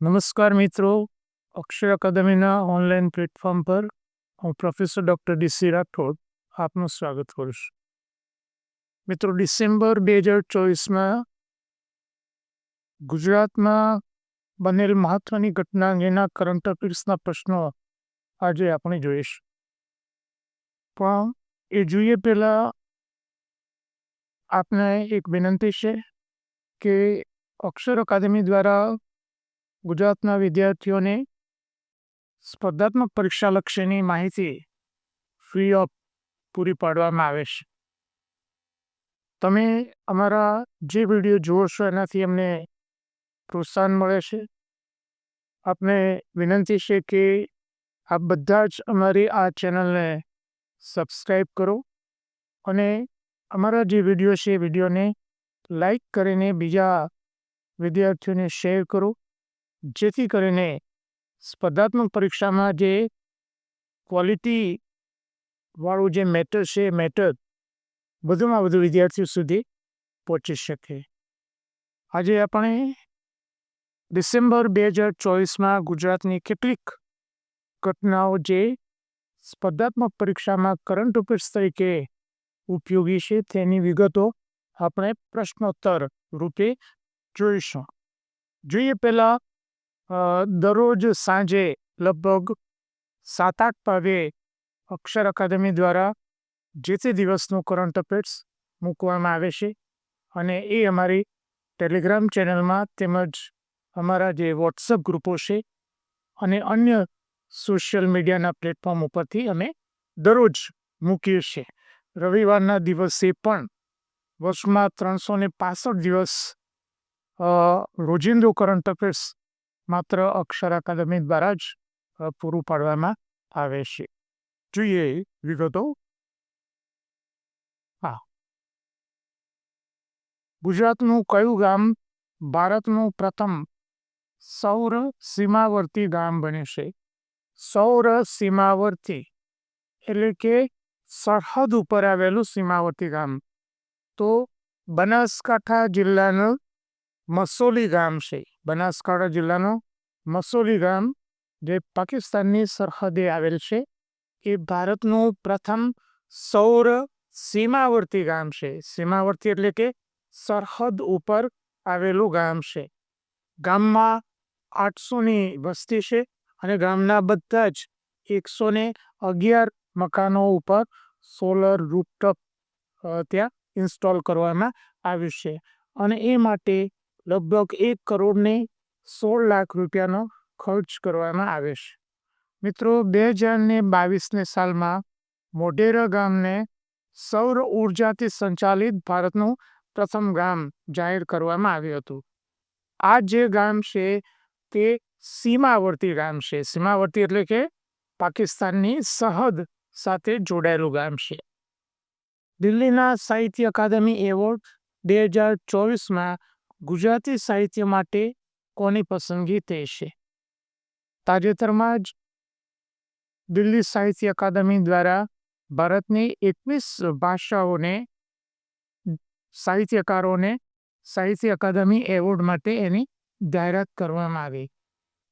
નમસ્કાર મિત્રો અક્ષર અકાદમીના online platform પર હું પ્રોફેસર ડૉક્ટર ડીસી રાઠોડ આપનું સ્વાગત કરું છું. મિત્રો ડિસેમ્બર બે હજાર ચોવીસમાં ગુજરાતમાં બનેલ મહત્વની ઘટના અંગેના કરંટ અફેર્સના પ્રશ્નો આજે આપણે જોઈશું. પણ એ જોઈએ પહેલાં આપને એક વિનંતી છે કે અક્ષર અકાદમી દ્વારા ગુજરાતના વિદ્યાર્થીઓને સ્પર્ધાત્મક પરીક્ષા લક્ષ્યની માહિતી ફ્રી ઓફ પૂરી પાડવામાં આવે છે. તમે અમારા જે વીડિયો જુઓ છો, એનાથી અમને પ્રોત્સાહન મળે છે. આપને વિનંતી છે કે આપ બધા જ અમારી આ ચેનલને સબસ્ક્રાઈબ કરો અને અમારા જે વીડિયો છે એ વિડીયોને લાઈક કરીને બીજા વિદ્યાર્થીઓને શેર કરો. જેથી કરીને સ્પર્ધાત્મક પરીક્ષામાં જે ક્વોલિટી વાળું જે મેટર છે એ મેટર વધુમાં વધુ વિદ્યાર્થીઓ સુધી પહોંચી શકે. આજે આપણે ડિસેમ્બર બે હજાર ચોવીસમાં ગુજરાતની કેટલીક ઘટનાઓ જે સ્પર્ધાત્મક પરીક્ષામાં કરંટ અફેર્સ તરીકે ઉપયોગી છે તેની વિગતો આપણે પ્રશ્નોત્તર રૂપે જોઈશું. જોઈએ પહેલાં દરરોજ સાંજે લગભગ સાત આઠ વાગે અક્ષર અકાદમી દ્વારા જે તે દિવસનું કરંટ અફેર્સ મૂકવામાં આવે છે અને એ અમારી ટેલિગ્રામ ચેનલમાં તેમજ અમારા જે વોટ્સઅપ ગ્રુપો છે અને અન્ય સોશિયલ મીડિયાના પ્લેટફોર્મ ઉપરથી અમે દરરોજ મૂકીએ છીએ. રવિવારના દિવસે પણ વર્ષમાં ત્રણસો ને પાસઠ દિવસ રોજિંદો કરંટ અફેર્સ માત્ર અક્ષર અકાદમી દ્વારા જ પૂરું પાડવામાં આવે છે. જોઈએ વિગતો. હા. ગુજરાતનું કયું ગામ ભારતનું પ્રથમ સૌર સીમાવર્તી ગામ બને છે? સૌર સીમાવર્તી એટલે કે સરહદ ઉપર આવેલું સીમાવર્તી ગામ. તો બનાસકાંઠા જિલ્લાનું મસોલી ગામ છે. બનાસકાંઠા જિલ્લાનું મસોલી ગામ જે પાકિસ્તાનની સરહદે આવેલ છે, એ ભારતનું પ્રથમ સૌર સીમાવર્તી ગામ છે. સીમાવર્તી એટલે કે સરહદ ઉપર આવેલું ગામ છે. ગામમાં આઠસોની વસ્તી છે અને ગામના બધા જ એકસો ને અગિયાર મકાનો ઉપર સોલર રૂપટોપ ત્યાં ઇન્સ્ટોલ કરવામાં આવ્યું છે. અને એ માટે લગભગ એક કરોડને સોળ લાખ રૂપિયાનો ખર્ચ કરવામાં આવે છે. મિત્રો, બે હજાર ને બાવીસને સાલમાં મોઢેરા ગામને સૌર ઉર્જાથી સંચાલિત ભારતનું પ્રથમ ગામ જાહેર કરવામાં આવ્યું હતું. આ જે ગામ છે તે સીમાવર્તી ગામ છે. સીમાવર્તી એટલે કે પાકિસ્તાનની સરહદ સાથે જોડાયેલું ગામ છે. દિલ્હીના સાહિત્ય અકાદમી એવોર્ડ બે હજાર ચોવીસમાં ગુજરાતી સાહિત્ય માટે કોની પસંદગી તે છે. તાજેતરમાં જ દિલ્હી સાહિત્ય અકાદમી દ્વારા ભારતની એકવીસ ભાષાઓને સાહિત્યકારોને સાહિત્ય અકાદમી એવોર્ડ માટે એની જાહેરાત કરવામાં આવી.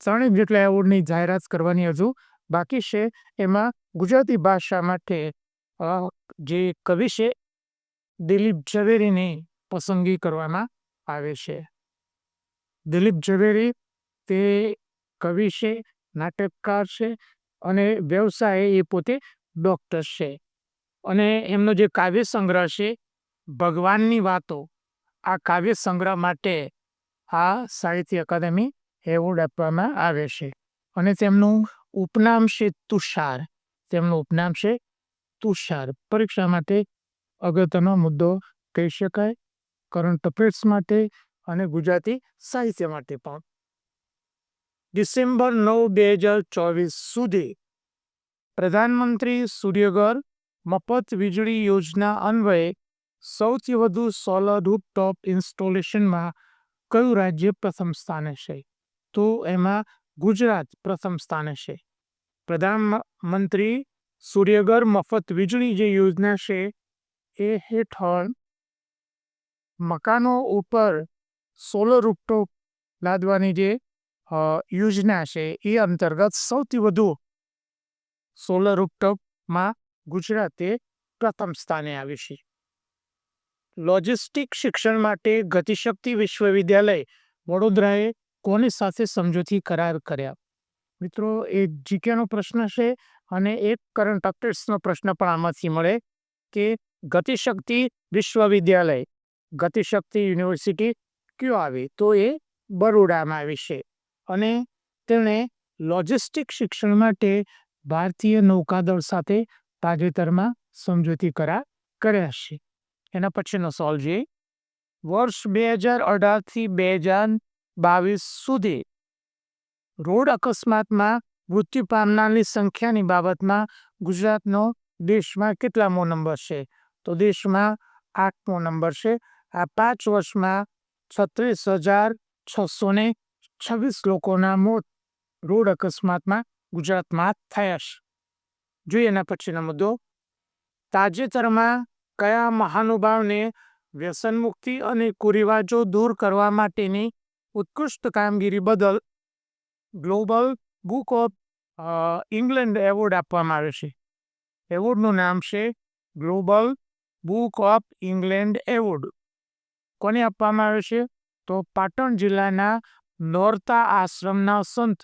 ત્રણેક જેટલા એવોર્ડની જાહેરાત કરવાની હજુ બાકી છે. એમાં ગુજરાતી ભાષા માટે જે કવિ છે, દિલીપ ઝવેરીની પસંદગી કરવામાં આવે છે. દિલીપ ઝવેરી તે કવિ છે, નાટકકાર છે અને વ્યવસાય એ પોતે ડૉક્ટર છે. અને એમનો જે કાવ્ય સંગ્રહ છે, ભગવાનની વાતો, આ કાવ્ય સંગ્રહ માટે આ સાહિત્ય અકાદમી એવોર્ડ આપવામાં આવે છે. અને તેમનું ઉપનામ છે તુષાર. તેમનું ઉપનામ છે તુષાર. પરીક્ષા માટે અગત્યનો મુદ્દો કહી શકાય. કરંટ અફેર્સ માટે અને ગુજરાતી સાહિત્ય માટે પણ. ડિસેમ્બર નવ, બે હજાર ચોવીસ સુધી પ્રધાનમંત્રી સૂર્યઘર મફત વીજળી યોજના અન્વયે સૌથી વધુ સોલર રૂપટોપ ઇન્સ્ટોલેશનમાં કયું રાજ્ય પ્રથમ સ્થાને છે? તો એમાં ગુજરાત પ્રથમ સ્થાને છે. પ્રધાનમંત્રી સૂર્યઘર મફત વીજળી જે યોજના છે, એ હેઠળ મકાનો ઉપર સોલર રૂપટોપ લાદવાની જે યોજના છે, એ અંતર્ગત સૌથી વધુ સોલર રૂપટોપમાં ગુજરાતે પ્રથમ સ્થાને આવી છે. લોજિસ્ટિક શિક્ષણ માટે ગતિશક્તિ વિશ્વવિદ્યાલય વડોદરાએ કોની સાથે સમજૂતી કરાર કર્યા? મિત્રો, એ જીકેનો પ્રશ્ન છે અને એક કરંટ અફેર્સનો પ્રશ્ન પણ આમાંથી મળે કે ગતિશક્તિ વિશ્વવિદ્યાલય, ગતિશક્તિ યુનિવર્સિટી કયો આવી તો એ બરોડામાં આવી છે. અને તેણે લોજિસ્ટિક શિક્ષણ માટે ભારતીય નૌકાદળ સાથે તાજેતરમાં સમજૂતી કરાર કર્યા છે. એના પછીનો સોલ જોઈએ વર્ષ બે હજાર અઢારથી બે હજાર બાવીસ સુધી રોડ અકસ્માતમાં મૃત્યુ પામનારની સંખ્યાની બાબતમાં ગુજરાતનો દેશમાં કેટલામો નંબર છે? તો દેશમાં આઠમો નંબર છે. આ પાંચ વર્ષમાં છત્રીસ હજાર છસો ને છવ્વીસ લોકોના મોત, રોડ અકસ્માતમાં ગુજરાતમાં થયા છે જોઈએ એના પછીનો મુદ્દો. તાજેતરમાં કયા મહાનુભાવને વ્યસન મુક્તિ અને કુરિવાજો દૂર કરવા માટેની ઉત્કૃષ્ટ કામગીરી બદલ global book of England award આપવામાં આવે છે. એવોર્ડનું નામ છે global book of England award. કોને આપવામાં આવે છે? તો પાટણ જિલ્લાના નોરતા આશ્રમના સંત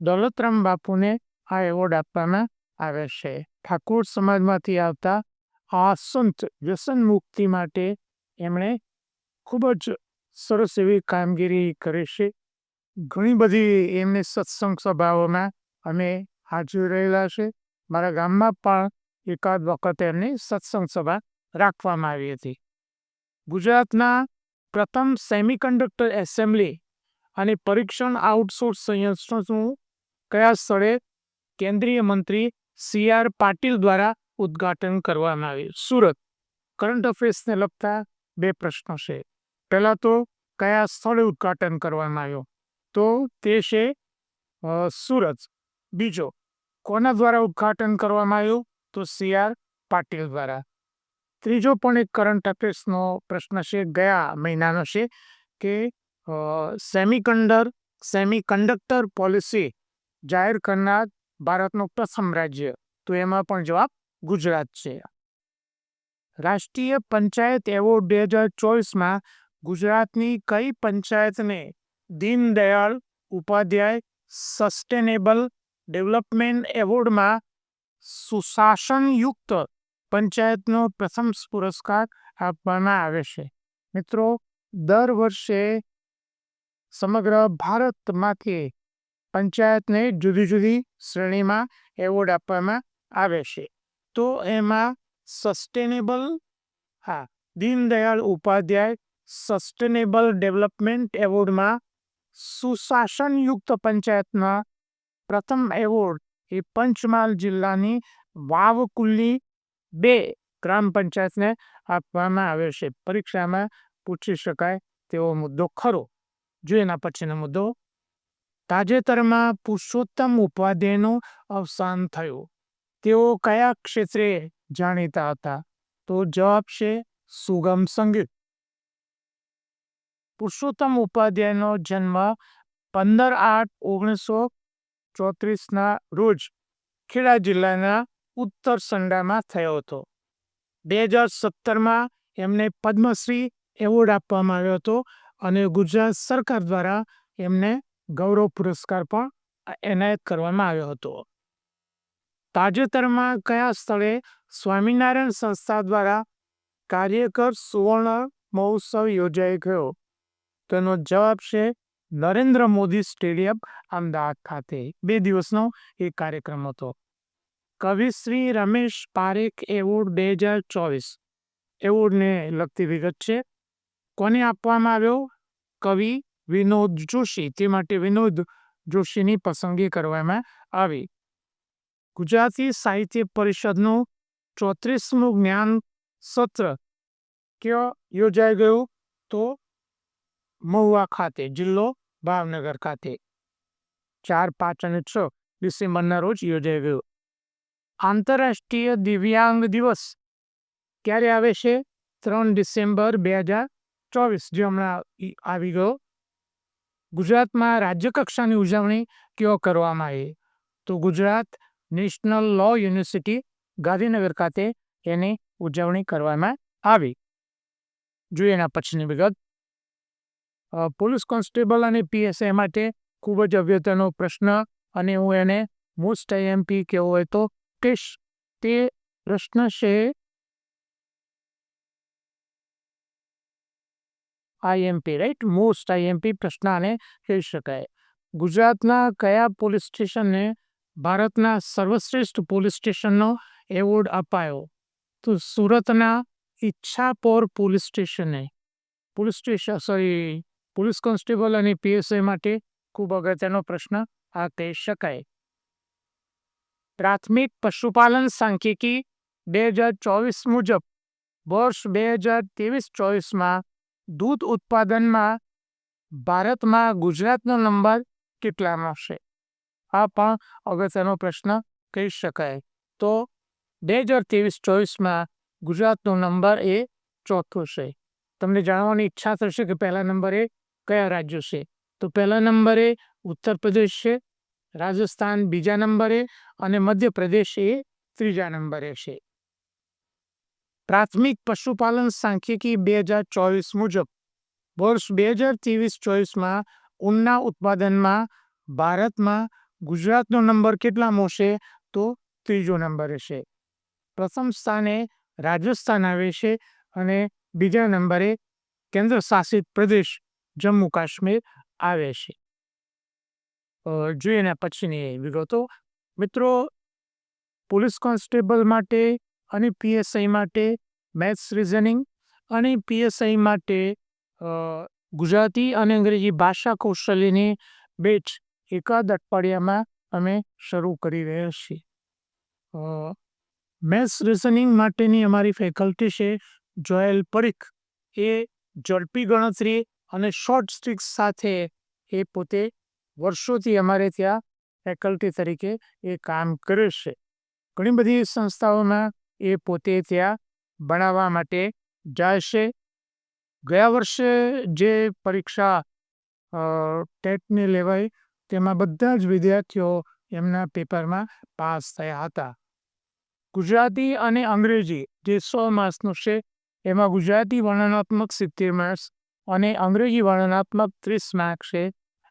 દોલતરામ બાપુને આ એવોર્ડ આપવામાં આવે છે. ઠાકોર સમાજમાંથી આવતા આ સંત વ્યસન મુક્તિ માટે એમણે ખૂબ જ સરસ એવી કામગીરી કરી છે. ઘણી બધી એમની સત્સંગ સભાઓમાં અમે હાજર રહેલા છે. મારા ગામમાં પણ એકાદ વખત એમની સત્સંગ સભા રાખવામાં આવી હતી. ગુજરાતના પ્રથમ સેમિકન્ડક્ટર એસેમ્બલી અને પરીક્ષણ આઉટસોર્સ સંયંત્રનું કયા સ્થળે કેન્દ્રીય મંત્રી સી આર પાટીલ દ્વારા ઉદ્ઘાટન કરવામાં આવ્યું? સુરત. કરંટ અફેર્સને લગતા બે પ્રશ્નો છે. પહેલાં તો કયા સ્થળે ઉદ્ઘાટન કરવામાં આવ્યું? તો તે છે સુરત. બીજો, કોના દ્વારા ઉદ્ઘાટન કરવામાં આવ્યું? તો સી આર પાટીલ દ્વારા. ત્રીજો પણ એક કરંટ અફેર્સનો પ્રશ્ન છે, ગયા મહિનાનો છે કે સેમિકન્ડર, સેમિકન્ડક્ટર પોલિસી જાહેર કરનાર ભારતનું પ્રથમ રાજ્ય. તો એમાં પણ જવાબ ગુજરાત છે. રાષ્ટ્રીય પંચાયત એવોર્ડ બે હજાર ચોવીસમાં ગુજરાતની કઈ પંચાયતને દીનદયાળ ઉપાધ્યાય સસ્ટેનેબલ ડેવલપમેન્ટ એવોર્ડમાં સુશાસનયુક્ત પંચાયતનો પ્રથમ પુરસ્કાર આપવામાં આવે છે. મિત્રો, દર વર્ષે સમગ્ર ભારતમાંથી પંચાયતને જુદી જુદી શ્રેણીમાં એવોર્ડ આપવામાં આવે છે. તો એમાં સસ્ટેનેબલ, હા, દીનદયાળ ઉપાધ્યાય સસ્ટેનેબલ ડેવલપમેન્ટ એવોર્ડમાં સુશાસનયુક્ત પંચાયતના પ્રથમ એવોર્ડ એ પંચમહાલ જિલ્લાની વાવકુલ્લી બે ગ્રામ પંચાયતને આપવામાં આવે છે. પરીક્ષામાં પૂછી શકાય તેવો મુદ્દો ખરો. જો એના પછીનો મુદ્દો, તાજેતરમાં પુરુષોત્તમ ઉપાધ્યાયનું અવસાન થયું. તેઓ કયા ક્ષેત્રે જાણીતા હતા? તો જવાબ છે સુગમ સંગીત. પુરુષોત્તમ ઉપાધ્યાયનો જન્મ પંદર આઠ ઓગણીસો ચોત્રીસના રોજ ખેડા જિલ્લાના ઉત્તર સંડામાં થયો હતો. બે હજાર સત્તરમાં એમને પદ્મશ્રી એવોર્ડ આપવામાં આવ્યો હતો અને ગુજરાત સરકાર દ્વારા એમને ગૌરવ પુરસ્કાર પણ એનાયત કરવામાં આવ્યો હતો. તાજેતરમાં કયા સ્થળે સ્વામિનારાયણ સંસ્થા દ્વારા કાર્યકર સુવર્ણ મહોત્સવ યોજાઈ ગયો? તેનો જવાબ છે નરેન્દ્ર મોદી સ્ટેડિયમ, અમદાવાદ ખાતે. બે દિવસનો એ કાર્યક્રમ હતો. કવિશ્રી રમેશ પારેખ એવોર્ડ બે હજાર ચોવીસ. એવોર્ડને લગતી વિગત છે. કોને આપવામાં આવ્યો? કવિ વિનોદ જોશી. તે માટે વિનોદ જોશીની પસંદગી કરવામાં આવી. ગુજરાતી સાહિત્ય પરિષદનું ચોત્રીસમું જ્ઞાન સત્ર ક્યાં યોજાઈ ગયું? તો મહુવા ખાતે, જિલ્લો ભાવનગર ખાતે. ચાર, પાંચ અને છ ડિસેમ્બરના રોજ યોજાઈ ગયું. આંતરરાષ્ટ્રીય દિવ્યાંગ દિવસ ક્યારે આવે છે? ત્રણ ડિસેમ્બર બે હજાર ચોવીસ, જે હમણાં આવી ગયો. ગુજરાતમાં રાજ્યકક્ષાની ઉજવણી કયો કરવામાં આવી? તો Gujarat national law university Gandhinagar ખાતે એની ઉજવણી કરવામાં આવી. જોઈએ એના પછીની વિગત. પોલીસ કોન્સ્ટેબલ અને પીએસઆઈ માટે ખૂબ જ અગત્યનો પ્રશ્ન અને હું એને મોસ્ટ આઈએમપી કેવો હોય તો કહીશ તે પ્રશ્ન છે. આઈએમપી રાઈટ મોસ્ટ આઈએમપી પ્રશ્ન આને કહી શકાય. ગુજરાતના કયા પોલીસ સ્ટેશનને ભારતના સર્વશ્રેષ્ઠ પોલીસ સ્ટેશનનો એવોર્ડ અપાયો? તો સુરતના ઈચ્છાપોર પોલીસ સ્ટેશને. Police station sorry police constable અને પીએસઆઈ માટે ખૂબ અગત્યનો પ્રશ્ન આ કહી શકાય. પ્રાથમિક પશુપાલન સાંખ્યિકી બે હજાર ચોવીસ મુજબ વર્ષ બે હજાર ત્રેવીસ ચોવીસમાં દૂધ ઉત્પાદનમાં ભારતમાં ગુજરાતનો નંબર કેટલાનો છે? આ પણ અગત્યનો પ્રશ્ન કહી શકાય. તો બે હજાર ત્રેવીસ ચોવીસમાં ગુજરાતનો નંબર એ ચોથો છે. તમને જાણવાની ઈચ્છા થશે કે પહેલા નંબરે કયા રાજ્યો છે? તો પહેલા નંબરે ઉત્તર પ્રદેશ છે, રાજસ્થાન, બીજા નંબરે અને મધ્યપ્રદેશ એ ત્રીજા નંબરે છે. પ્રાથમિક પશુપાલન સાંખ્યિકી બે હજાર ચોવીસ મુજબ, વર્ષ બે હજાર ત્રેવીસ ચોવીસમાં ઊનના ઉત્પાદનમાં ભારતમાં ગુજરાતનો નંબર કેટલામો છે તો ત્રીજો નંબરે છે. પ્રથમ સ્થાને રાજસ્થાન આવે છે અને બીજા નંબરે કેન્દ્ર શાસિત પ્રદેશ જમ્મુ કાશ્મીર આવે છે. જોઈએ એના પછીની વિગતો. મિત્રો, પોલીસ કોન્સ્ટેબલ માટે અને પીએસઆઈ માટે મેથ્સ રિઝનિંગ અને પીએસઆઈ માટે ગુજરાતી અને અંગ્રેજી ભાષા કૌશલ્યની બેચ એકાદ અઠવાડિયામાં અમે શરૂ કરી રહ્યા છીએ. મેથ્સ રિઝનિંગ માટેની અમારી ફેકલ્ટી છે જોયેલ પરીખ. એ ઝડપી ગણતરી અને શોર્ટ સ્ટ્રીક્સ સાથે એ પોતે વર્ષોથી અમારે ત્યાં ફેકલ્ટી તરીકે એ કામ કરે છે. ઘણી બધી સંસ્થાઓમાં એ પોતે ત્યાં ભણાવવા માટે જાય છે. ગયા વર્ષે જે પરીક્ષા ટેટની લેવાઈ તેમાં બધા જ વિદ્યાર્થીઓ એમના પેપરમાં પાસ થયા હતા. ગુજરાતી અને અંગ્રેજી જે સો માર્ક્સનું છે એમાં ગુજરાતી વર્ણનાત્મક સિત્તેર માર્ક્સ અને અંગ્રેજી વર્ણનાત્મક ત્રીસ માર્ક્સ છે.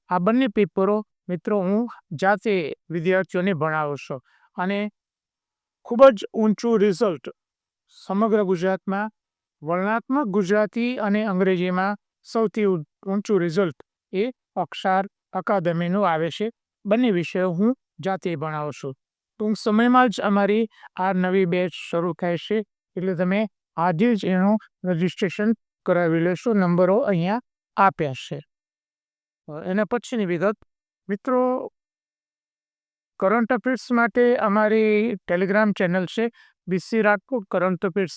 આ બંને પેપરો મિત્રો, હું જાતે વિદ્યાર્થીઓને ભણાવું છું અને ખૂબ જ ઊંચું રિઝલ્ટ સમગ્ર ગુજરાતમાં, વર્ણનાત્મક ગુજરાતી અને અંગ્રેજીમાં સૌથી ઊંચું રિઝલ્ટ એ અક્ષર અકાદમીનું આવે છે. બંને વિષયો હું જાતે ભણાવું છું. ટૂંક સમયમાં જ અમારી આ નવી બેચ શરૂ થાય છે, એટલે તમે આજે જ એનું રજિસ્ટ્રેશન કરાવી લેશો. નંબરો અહીંયા આપ્યા છે. એના પછીની વિગત મિત્રો કરંટ અફેર્સ માટે અમારી ટેલિગ્રામ ચેનલ છે બીસી રાજકોટ કરંટ અફેર્સ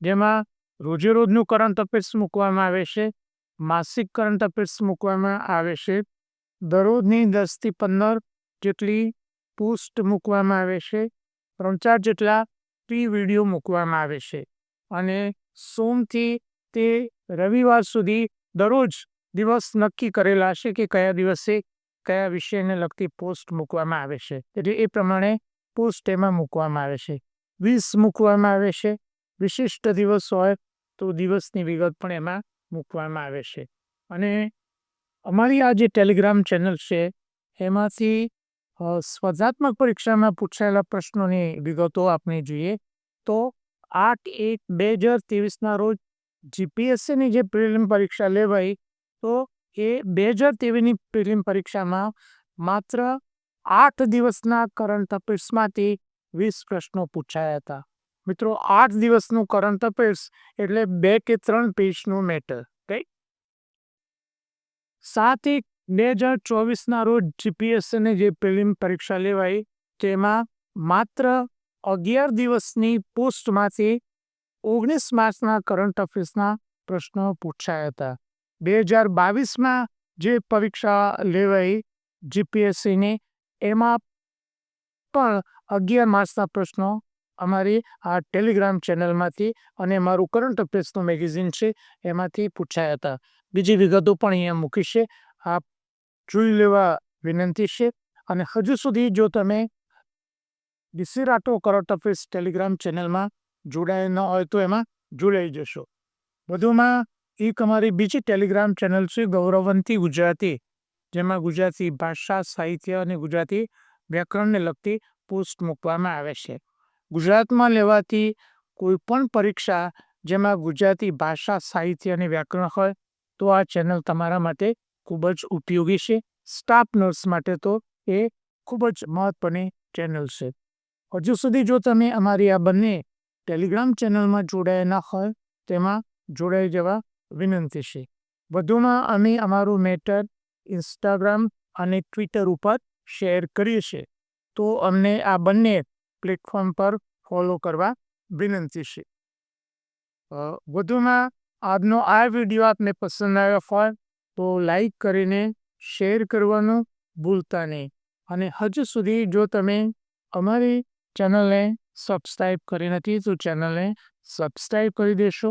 જેમાં રોજેરોજનું કરંટ અફેર્સ મૂકવામાં આવે છે, માસિક કરંટ અફેર્સ મૂકવામાં આવે છે, દરરોજની દસથી પંદર જેટલી પોસ્ટ મૂકવામાં આવે છે, ત્રણ ચાર જેટલા પ્રી વીડિયો મૂકવામાં આવે છે. અને સોમથી તે રવિવાર સુધી દરરોજ દિવસ નક્કી કરેલા છે કે કયા દિવસે કયા વિષયને લગતી પોસ્ટ મૂકવામાં આવે છે? એટલે એ પ્રમાણે પોસ્ટ એમાં મૂકવામાં આવે છે. વીસ મૂકવામાં આવે છે. વિશિષ્ટ દિવસ હોય તો દિવસની વિગત પણ એમાં મૂકવામાં આવે છે. અને અમારી આ જે ટેલિગ્રામ ચેનલ છે, એમાંથી સ્પર્ધાત્મક પરીક્ષામાં પૂછાયેલા પ્રશ્નોની વિગતો આપણે જોઈએ. તો આઠ એક બે હજાર ત્રેવીસના રોજ જીપીએસસીની જે પ્રિલિમ પરીક્ષા લેવાઈ, તો એ બે હજાર તેવીસની પ્રિલિમ પરીક્ષામાં માત્ર આઠ દિવસના કરંટ અફેર્સમાંથી વીસ પ્રશ્નો પૂછાયા હતા. મિત્રો, આઠ દિવસનું કરંટ અફેર્સ એટલે બે કે ત્રણ પેજનું મેટર રાઈટ સાત એક બે હજાર ચોવીસના રોજ જીપીએસસીની જે પ્રિલિમ પરીક્ષા લેવાઈ, તેમાં માત્ર અગિયાર દિવસની પોસ્ટમાંથી ઓગણીસ માર્ચના કરંટ અફેર્સના પ્રશ્નો પૂછાયા હતા. બે હજાર બાવીસમાં જે પરીક્ષા લેવાઈ જીપીએસસીની, એમાં પણ અગિયાર માર્ચના પ્રશ્નો અમારી આ ટેલિગ્રામ ચેનલમાંથી અને મારું કરંટ અફેર્સનું મેગેઝિન છે એમાંથી પૂછાયા હતા. બીજી વિગતો પણ અહીંયા મૂકી છે. આપ જોઈ લેવા વિનંતી છે. અને હજુ સુધી જો તમે ડિસિરાટો કરંટ અફેર્સ ટેલિગ્રામ ચેનલમાં જોડાયા ન હોય તો એમાં જોડાઈ જશો. વધુમાં એક અમારી બીજી ટેલિગ્રામ ચેનલ છે, ગૌરવંતી ગુજરાતી, જેમાં ગુજરાતી ભાષા, સાહિત્ય અને ગુજરાતી વ્યાકરણને લગતી પોસ્ટ મૂકવામાં આવે છે. ગુજરાતમાં લેવાતી કોઈ પણ પરીક્ષા જેમાં ગુજરાતી ભાષા, સાહિત્ય અને વ્યાકરણ હોય, તો આ ચેનલ તમારા માટે ખૂબ જ ઉપયોગી છે. સ્ટાફ નર્સ માટે તો એ ખૂબ જ મહત્વની ચેનલ છે. હજુ સુધી જો તમે અમારી આ બંને ટેલિગ્રામ ચેનલમાં જોડાયા ન હોય, તેમાં જોડાઈ જવા વિનંતી છે. વધુમાં અમે અમારું મેટર ઇન્સ્ટાગ્રામ અને ટ્વિટર ઉપર શેર કરીએ છીએ. તો અમને આ બંને પ્લેટફોર્મ પર ફોલો કરવા વિનંતી છે. વધુમાં આજનો આ વીડિયો આપને પસંદ આવ્યો હોય તો લાઈક કરીને શેર કરવાનું ભૂલતા નહીં. અને હજુ સુધી જો તમે અમારી ચેનલને સબસ્ક્રાઈબ કરી નથી તો ચેનલને સબસ્ક્રાઈબ કરી દેશો.